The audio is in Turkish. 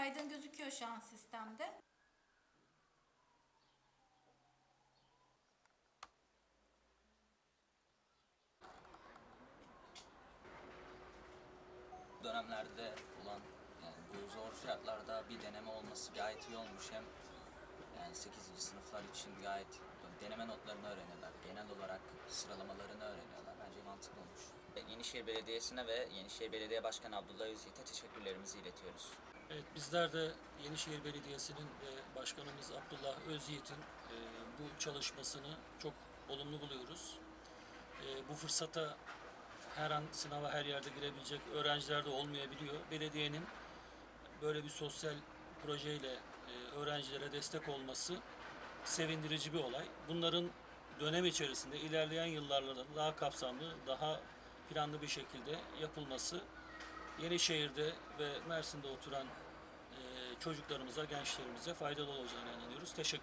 Kaydın gözüküyor şu an sistemde. dönemlerde olan yani bu zor şartlarda bir deneme olması gayet iyi olmuş. Hem yani 8. sınıflar için gayet deneme notlarını öğreniyorlar. Genel olarak sıralamalarını öğreniyorlar. Yenişehir Belediyesi'ne ve Yenişehir Belediye Başkanı Abdullah Özyiğit'e teşekkürlerimizi iletiyoruz. Evet, bizler de Yenişehir Belediyesi'nin ve Başkanımız Abdullah Özyiğit'in e, bu çalışmasını çok olumlu buluyoruz. E, bu fırsata her an sınava her yerde girebilecek öğrenciler de olmayabiliyor. Belediyenin böyle bir sosyal projeyle e, öğrencilere destek olması sevindirici bir olay. Bunların dönem içerisinde ilerleyen yıllarda daha kapsamlı, daha planlı bir şekilde yapılması Yenişehir'de ve Mersin'de oturan e, çocuklarımıza, gençlerimize faydalı olacağına inanıyoruz. Teşekkür